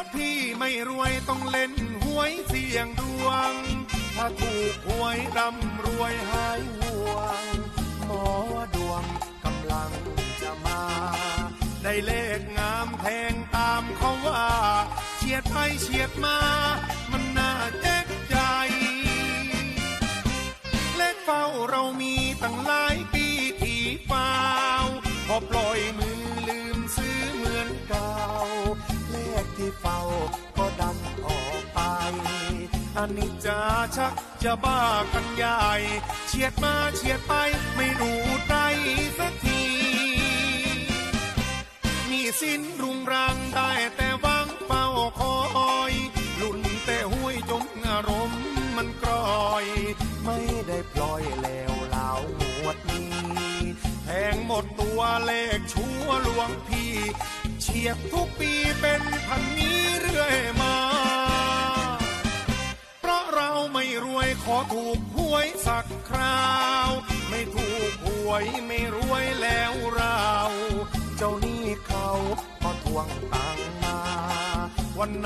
ราะพี่ไม่รวยต้องเล่นหวยเสี่ยงดวง ถ้าถูกหวยร่ำรวยหายห่วงหมอดวงกำลังจะมา ได้เลขงามแทงตามเขาว่าเฉียดไปเฉียดมา มันน่าเจ็บใจ เลขเฝ้าเรามีตั้งหลายปีที่เฝ้าพอปล่อย ก็ดันออกไปอันนี้จะชักจะบ้ากันใหญ่เฉียดมาเฉียดไปไม่รู้ใจสักที มีสิ้นรุงรังได้แต่วังเฝ้าคอยลุ่นแต่ห้วยจมอารมณ์มันกรอย ไม่ได้ปล่อยแล้วเหลาหวดนี้แทงหมดตัวเลขชัวหลวงพี่ เฉียบทุกปีเป็น ราไม่รวยขอถูกหวยสักคราว ไม่ถูกหวยไม่รวยแล้วเรา เจ้านี้เขาก็ทวงตังมาวัน